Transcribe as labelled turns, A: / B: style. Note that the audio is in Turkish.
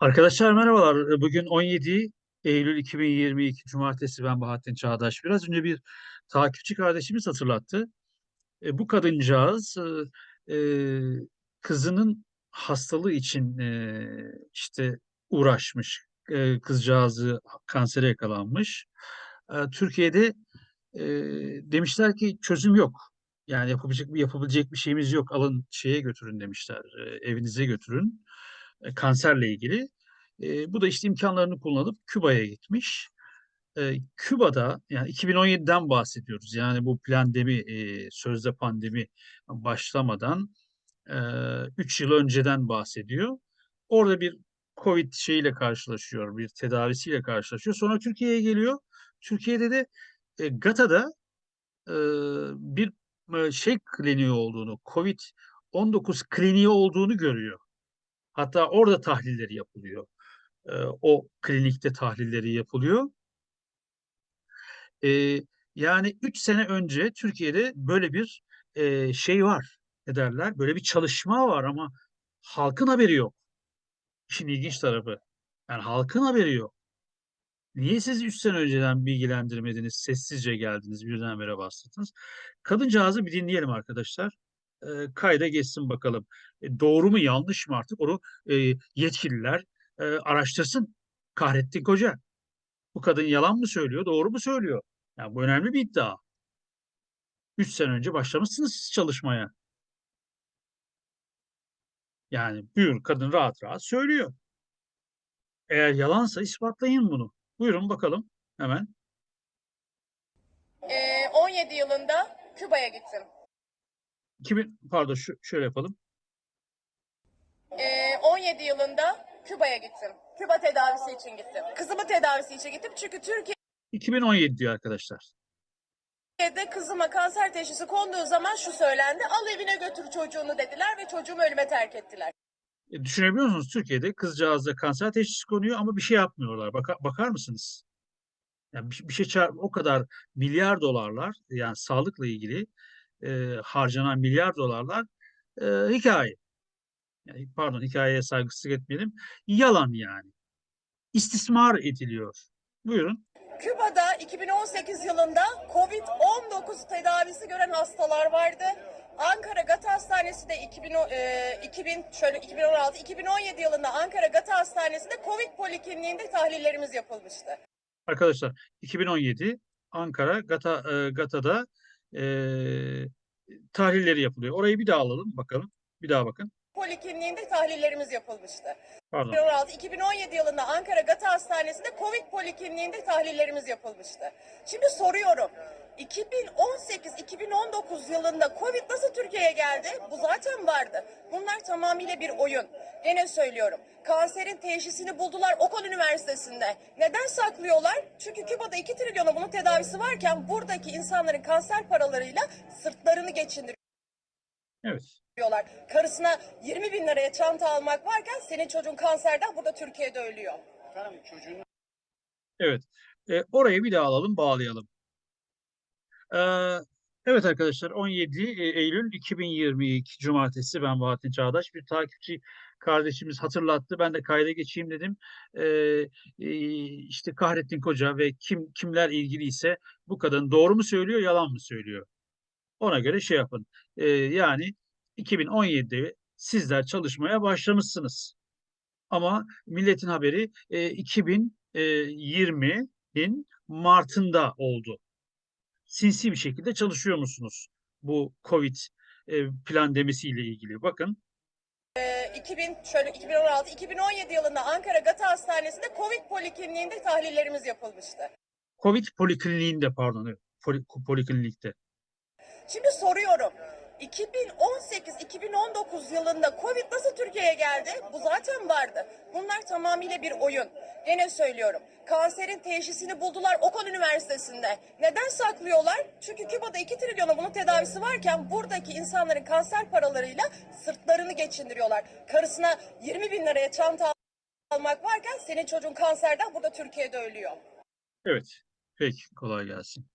A: Arkadaşlar merhabalar. Bugün 17 Eylül 2022 Cumartesi ben Bahattin Çağdaş. Biraz önce bir takipçi kardeşimiz hatırlattı. E, bu kadıncağız e, e, kızının hastalığı için e, işte uğraşmış. E, kızcağızı kansere yakalanmış. E, Türkiye'de e, demişler ki çözüm yok. Yani yapabilecek yapabilecek bir şeyimiz yok. Alın şeye götürün demişler. e, evinize götürün. Kanserle ilgili. E, bu da işte imkanlarını kullanıp Küba'ya gitmiş. E, Küba'da yani 2017'den bahsediyoruz. Yani bu pandemi, e, sözde pandemi başlamadan e, 3 yıl önceden bahsediyor. Orada bir Covid şeyiyle karşılaşıyor, bir tedavisiyle karşılaşıyor. Sonra Türkiye'ye geliyor. Türkiye'de de e, GATA'da e, bir e, şey kliniği olduğunu, Covid-19 kliniği olduğunu görüyor. Hatta orada tahlilleri yapılıyor. E, o klinikte tahlilleri yapılıyor. E, yani 3 sene önce Türkiye'de böyle bir e, şey var. Ne derler? Böyle bir çalışma var ama halkın haberi yok. İşin ilginç tarafı. Yani halkın haberi yok. Niye siz 3 sene önceden bilgilendirmediniz, sessizce geldiniz, birdenbire bastırdınız? Kadıncağızı bir dinleyelim arkadaşlar. E, kayda geçsin bakalım. E, doğru mu yanlış mı artık onu e, yetkililer e, araştırsın. Kahrettin Koca. Bu kadın yalan mı söylüyor, doğru mu söylüyor? Yani bu önemli bir iddia. 3 sene önce başlamışsınız siz çalışmaya. Yani buyur kadın rahat rahat söylüyor. Eğer yalansa ispatlayın bunu. Buyurun bakalım hemen.
B: Ee, 17 yılında Küba'ya gittim.
A: 2000 pardon şu, şöyle yapalım.
B: Ee, 17 yılında Küba'ya gittim. Küba tedavisi için gittim. Kızımı tedavisi için gittim çünkü
A: 2017 diyor arkadaşlar.
B: Türkiye'de kızıma kanser teşhisi konduğu zaman şu söylendi. Al evine götür çocuğunu dediler ve çocuğumu ölüme terk ettiler.
A: E, düşünebiliyor musunuz? Türkiye'de kızcağızda kanser teşhisi konuyor ama bir şey yapmıyorlar. Baka, bakar mısınız? Yani bir, bir şey çağır, o kadar milyar dolarlar yani sağlıkla ilgili e, harcanan milyar dolarlar e, hikaye. Yani, pardon hikayeye saygısızlık etmeyelim. Yalan yani. İstismar ediliyor. Buyurun.
B: Küba'da 2018 yılında Covid-19 tedavisi gören hastalar vardı. Ankara Gata Hastanesi'nde 2000, e, 2000 şöyle 2016 2017 yılında Ankara Gata Hastanesi'nde Covid polikliniğinde tahlillerimiz yapılmıştı.
A: Arkadaşlar 2017 Ankara Gata, e, Gata'da e, tahlilleri yapılıyor. Orayı bir daha alalım bakalım. Bir daha bakın.
B: Polikliniğinde tahlillerimiz yapılmıştı.
A: Pardon.
B: 2016 2017 yılında Ankara Gata Hastanesi'nde Covid polikliniğinde tahlillerimiz yapılmıştı. Şimdi soruyorum. 2018-2019 yılında Covid nasıl Türkiye'ye geldi? Bu zaten vardı. Bunlar tamamıyla bir oyun. Gene söylüyorum. Kanserin teşhisini buldular Okan Üniversitesi'nde. Neden saklıyorlar? Çünkü Küba'da 2 trilyona bunun tedavisi varken buradaki insanların kanser paralarıyla sırtlarını geçindiriyor
A: Evet.
B: diyorlar. Karısına 20 bin liraya çanta almak varken senin çocuğun kanserden burada Türkiye'de ölüyor.
A: Evet. E, orayı bir daha alalım, bağlayalım. Ee, evet arkadaşlar 17 Eylül 2022 Cumartesi ben Bahattin Çağdaş bir takipçi kardeşimiz hatırlattı. Ben de kayda geçeyim dedim. Ee, e, işte Kahrettin Koca ve kim kimler ilgiliyse bu kadın doğru mu söylüyor, yalan mı söylüyor? Ona göre şey yapın. Ee, yani 2017'de sizler çalışmaya başlamışsınız. Ama milletin haberi e, 2020'nin Mart'ında oldu. Sinsi bir şekilde çalışıyor musunuz bu Covid e, plandemisiyle ilgili? Bakın
B: Ee, 2000 şöyle 2016 2017 yılında Ankara Gata Hastanesi'nde Covid polikliniğinde tahlillerimiz yapılmıştı.
A: Covid polikliniğinde pardon poli, poliklinikte.
B: Şimdi soruyorum. 2018-2019 yılında Covid nasıl Türkiye'ye geldi? Bu zaten vardı. Bunlar tamamıyla bir oyun. Gene söylüyorum. Kanserin teşhisini buldular Okan Üniversitesi'nde. Neden saklıyorlar? Çünkü Küba'da 2 trilyona bunun tedavisi varken buradaki insanların kanser paralarıyla sırtlarını geçindiriyorlar. Karısına 20 bin liraya çanta almak varken senin çocuğun kanserden burada Türkiye'de ölüyor.
A: Evet. Peki kolay gelsin.